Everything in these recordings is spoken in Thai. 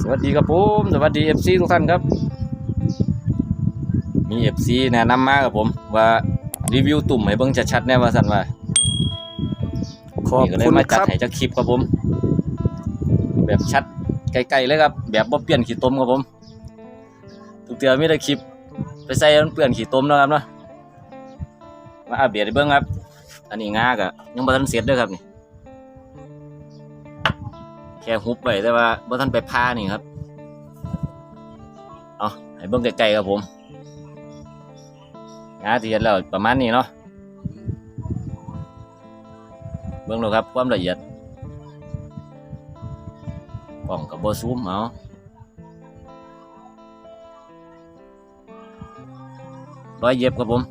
สวัสดีครับผมสวัสดีเอฟซีทุกท่านครับ มีเอฟซีแนะนำมาครับผม ว่ารีวิวตุ่มให้เบิ่งชัดๆแน่ว่าสันว่าขอบนี่ก็เลยคุณมาคจัดรับ ให้จากคลิปครับผม แบบชัดไกลๆเลยครับ แบบบ่เปลี่ยนขี้ต้มครับผมทุกเทื่อมีแต่คลิป ไปใส่มันเปลี่ยนขี้ต้มเนาะครับเนาะมาอัปเดตให้เบิ่งครับ อันนี้งากะยังบ่ทันเสร็จเด้อครับนี่แค่ฮุบไปแต่ว่าบ่ทันไปพานี่ครับเอาให้เบิ่งไกลๆครับผมงาที่เฮ็ดแล้วประมาณนี้เนาะเบิ่งดูครับความละเอียดกล่องกับโบซูมเอาร้อยเย็บครับผม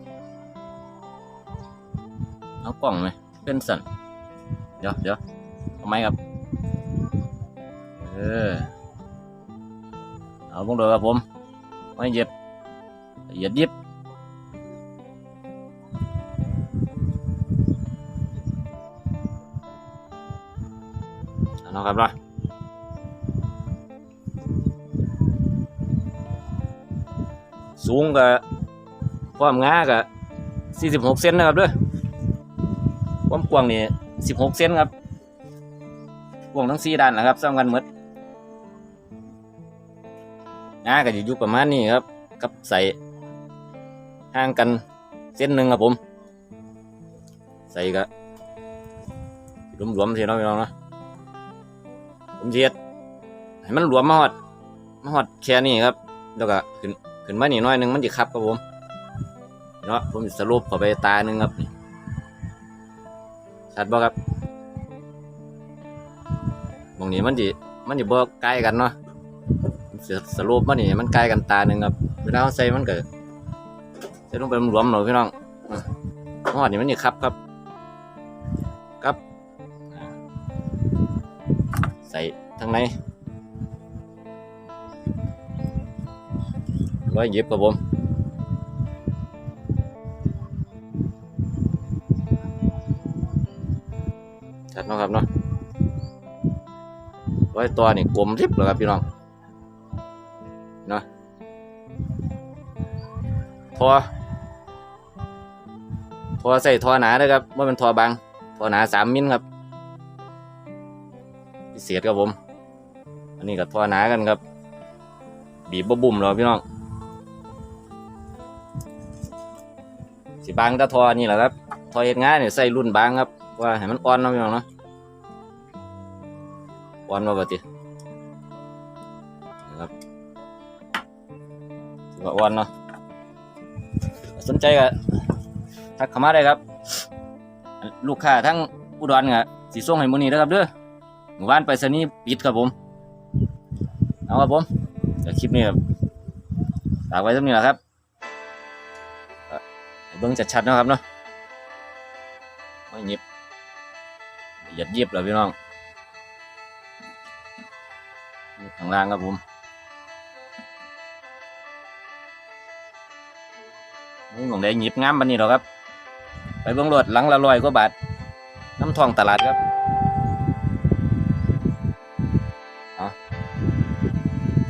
เอากล่องไหมเป็นสั่นเดี๋ยวเดี๋ยวเอาไหมครับ เออ เอาเบิ่งดูครับผมร้อยเย็บละเอียดยิบเอาเนะครับเนาะสูงกับความงากับ46 เซนนะครับด้อความกว้างนี่16 เซนครับกว้างทั้ง4ด้านนะครับซ้ำกันหมด งาก็จะอยู่ประมาณนี้ครับ กับใส่ห่างกันเส้นหนึ่งครับผม ใส่ก็รวมๆทีเนาะพี่น้องเนะผมเทียดให้มันรวมมาหอดมาหอดแค่นี้ครับ แล้วก็ขึ้นขึ้นมานี่หน้อยหนึงมันจะคับครับผมเนาะผมสรุปเข้าไปตาหนึ่งครับชัดบ่ครับตรงนี้มันจะมันจะบ่ใกล้กันเนาะ สสรุปมานี่มันใกล้กันตาหนึ่งครับเวลาเราใส่มันเก็ใส่ลงไปมันรวมหน่อยพี่น้องหอดนี่มันจะคับครับ ครับ ใส่ทางในร้อยย็บครับผมชัดเนาะครับเนาะร้อยตัวนี่กลมริบเลยครับพี่น้อง นะทอทอใส่ทอหนาเลยครับว่าเป็นทอบางทอหนาสามมิลครับพิเศษครับผม อันนี้กับทอหนากันครับ บีบบ่บุ่มเราพี่น้องสิบางตะทอนี่แหละครับทอเฮ็ดง่านเนี่ยใส่รุ่นบางครับ ว่าให้มันอ่อนเนาะพี่น้องเนาะอ่อนมาปฏิ ถือว่าอ่อนเนาะสนใจก็ทักเข้ามาได้ครับ ลูกค้าทั้งอุดรก็สิส่งให้มือนี้นะครับเด้อหมู่บ้านไปรษณีย์ปิดครับผม เอาครับผมเดี๋ยวคลิปนี้ครับฝากไว้ตรงนี้แหละครับเบิ้งชัดๆนะครับเนาะไม่หยิบหยัดเยียบเลยพี่น้องข้างล่างครับผม นี่ของได้หยิบงามบันนี้หรอกครับ ไปเบิ้งรถหลังละร้อยกว่าบาท น้ำทองตลาดครับ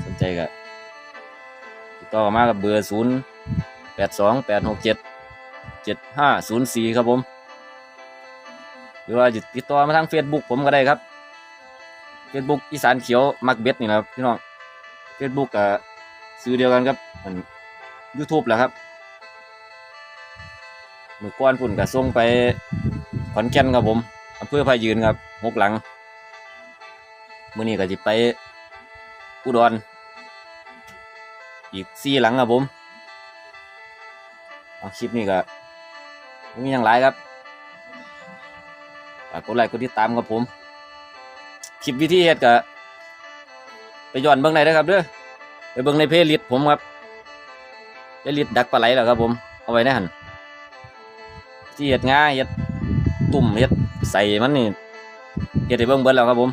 สนใจก็ติดต่อมากับเบอร์ศูนย์แปดสองแปดหกเจ็ดเจ็ดห้าศูนย์สี่ครับผม หรือว่าจะติดต่อมาทางเฟซบุ๊กผมก็ได้ครับเฟซบุ๊กอีสานเขียวมักเบ็ดนี่นะครับพี่น้องเฟซบุ๊กกับซื้อเดียวกันครับมันยูทูบแหละครับ มือก้อนฝุ่นกับส่งไปขอนแก่นครับผมอำเภอพายืนครับหกหลังมื่อนี้ก็จะไปอุดรอีกสี่หลังครับผมเอาคลิปนี้ก็บ่มีอย่างไรครับกดไลค์กดติดตามครับผม คลิปวิธีเฮ็ดก็ไปย้อนเบิ่งได้เด้อครับเด้อไปเบิ่งในเพลย์ลิสต์ผมครับเพลย์ลิสต์ดักปลาไหลแล้วครับผมเอาไว้ในหัน ที่เห็ดง่ายเห็ดตุ่มเห็ดใส่มันนี่เห็ดให้เบิ่งเบิดแล้วครับผม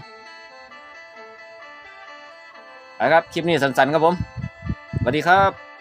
นะครับคลิปนี้สั้นๆครับผมสวัสดีครับ